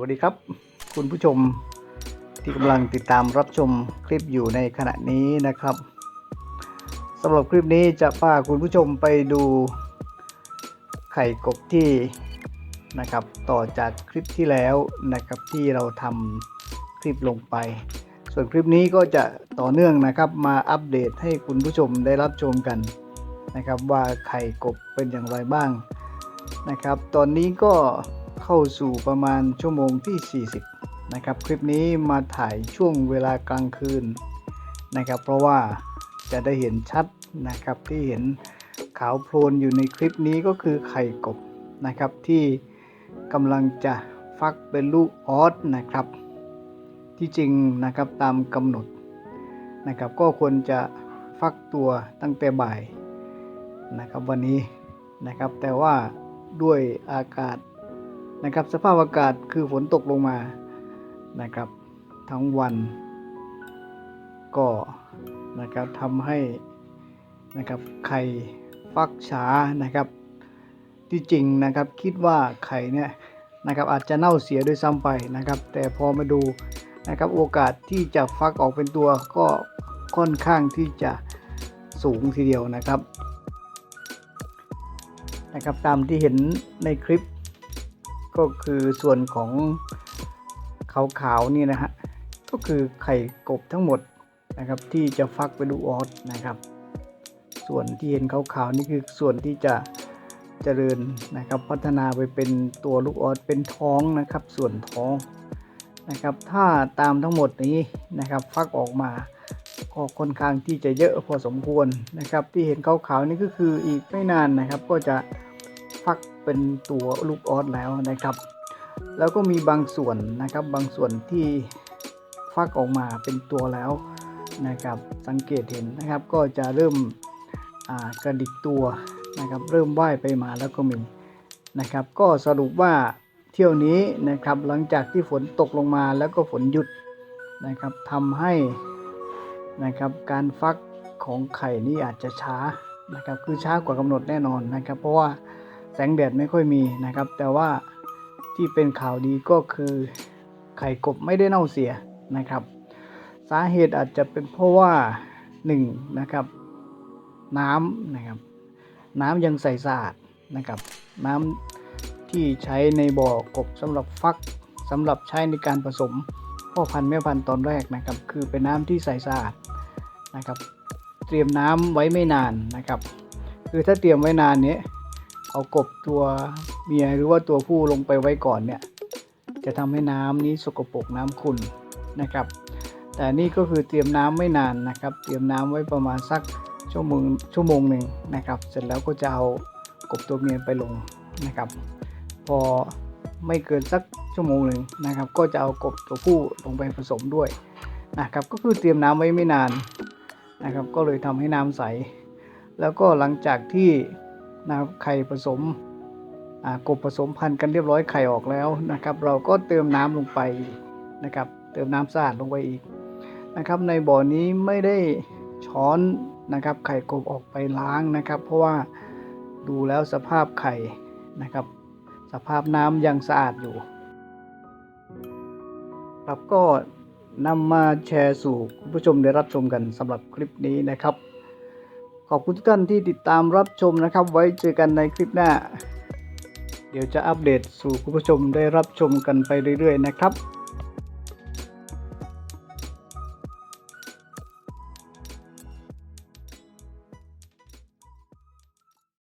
วัสดีครับ คุณผู้ชมที่กำลังติดตามรับชมคลิปอยู่ในขณะนี้นะครับสำหรับคลิปนี้จะพาคุณผู้ชมไปดูไข่กบที่นะครับต่อจากคลิปที่แล้วนะครับที่เราทำคลิปลงไป ส่วนคลิปนี้ก็จะต่อเนื่องนะครับมาอัปเดตให้คุณผู้ชมได้รับชมกันนะครับว่าไข่กบเป็นอย่างไรบ้างนะครับ ตอนนี้ก็ เข้าสู่ประมาณชั่วโมงที่ 40 นะครับ คลิปนี้มาถ่ายช่วงเวลากลางคืนนะครับ เพราะว่าจะได้เห็นชัดนะครับที่เห็นขาวโพลนอยู่ในคลิปนี้ก็คือไข่กบนะครับที่กำลังจะฟักเป็นลูกออสนะครับ ที่จริงนะครับตามกำหนดนะครับ ก็ควรจะฟักตัวตั้งแต่บ่ายนะครับวันนี้นะครับแต่ว่าด้วยอากาศ นะครับ สภาพอากาศคือฝนตกลงมานะครับ ทั้งวัน ก็นะครับทำให้นะครับไข่ฟักช้านะครับ ที่จริงนะครับคิดว่าไข่เนี่ยนะครับอาจจะเน่าเสียด้วยซ้ำไปนะครับ แต่พอมาดูนะครับโอกาสที่จะฟักออกเป็นตัวก็ค่อนข้างที่จะสูงทีเดียวนะครับนะครับ ตามที่เห็นในคลิป ก็คือส่วนของขาวๆนี่นะฮะก็คือไข่กบทั้งหมดนะครับ ที่จะฟักเป็นลูกออสนะครับ ส่วนที่เห็นขาวๆนี่คือส่วนที่จะเจริญนะครับ พัฒนาไปเป็นตัวลูกออสเป็นท้องนะครับ ส่วนท้องนะครับ ถ้าตามทั้งหมดนี้นะครับ ฟักออกมาก็ค่อนข้างที่จะเยอะพอสมควรนะครับ ที่เห็นขาวๆนี่ก็คืออีกไม่นานนะครับ ก็จะฟัก เป็นตัวลูกออสแล้วนะครับ แล้วก็มีบางส่วนนะครับบางส่วนที่ฟักออกมาเป็นตัวแล้วนะครับ สังเกตเห็นนะครับก็จะเริ่มกระดิกตัวนะครับ เริ่มว่ายไปมาแล้วก็มีนะครับ ก็สรุปว่าเที่ยวนี้นะครับหลังจากที่ฝนตกลงมาแล้วก็ฝนหยุดนะครับทำให้นะครับการฟักของไข่นี่อาจจะช้านะครับคือช้ากว่ากำหนดแน่นอนนะครับ เพราะว่า แสงแดดไม่ค่อยมีนะครับ แต่ว่าที่เป็นข่าวดีก็คือ ไข่กบไม่ได้เน่าเสียนะครับ สาเหตุอาจจะเป็นเพราะว่าหนึ่งนะครับ น้ำนะครับ น้ำยังใสสะอาดนะครับ น้ำที่ใช้ในบ่อกบสำหรับฟักสำหรับใช้ในการผสมพ่อพันธุ์แม่พันธุ์ตอนแรกนะครับ คือเป็นน้ำที่ใสสะอาดนะครับ เตรียมน้ำไว้ไม่นานนะครับ คือถ้าเตรียมไว้นานเนี้ย เอากบตัวเมียหรือว่าตัวผู้ลงไปไว้ก่อนเนี่ย จะทำให้น้ำนี้สกปรกน้ำขุ่นนะครับ แต่นี่ก็คือเตรียมน้ำไม่นานนะครับ เตรียมน้ำไว้ประมาณสักชั่วโมงชั่วโมงหนึ่งนะครับ เสร็จแล้วก็จะเอากบตัวเมียไปลงนะครับ พอไม่เกินสักชั่วโมงหนึ่งนะครับ ก็จะเอากบตัวผู้ลงไปผสมด้วยนะครับ ก็คือเตรียมน้ำไว้ไม่นานนะครับ ก็เลยทำให้น้ำใส แล้วก็หลังจากที่ นะครับไข่ผสมกบผสมพันธุ์กันเรียบร้อยไข่ออกแล้วนะครับ เราก็เติมน้ำลงไปนะครับ เติมน้ำสะอาดลงไปอีกนะครับ ในบ่อนี้ไม่ได้ช้อนนะครับ ไข่กบออกไปล้างนะครับ เพราะว่าดูแล้วสภาพไข่นะครับ สภาพน้ำยังสะอาดอยู่ ครับก็นำมาแชร์สู่คุณผู้ชมได้รับชมกันสำหรับคลิปนี้นะครับ ขอบคุณทุกท่านที่ติดตามรับชมนะครับ ไว้เจอกันในคลิปหน้า เดี๋ยวจะอัปเดตสู่คุณผู้ชมได้รับชมกันไปเรื่อยๆนะครับ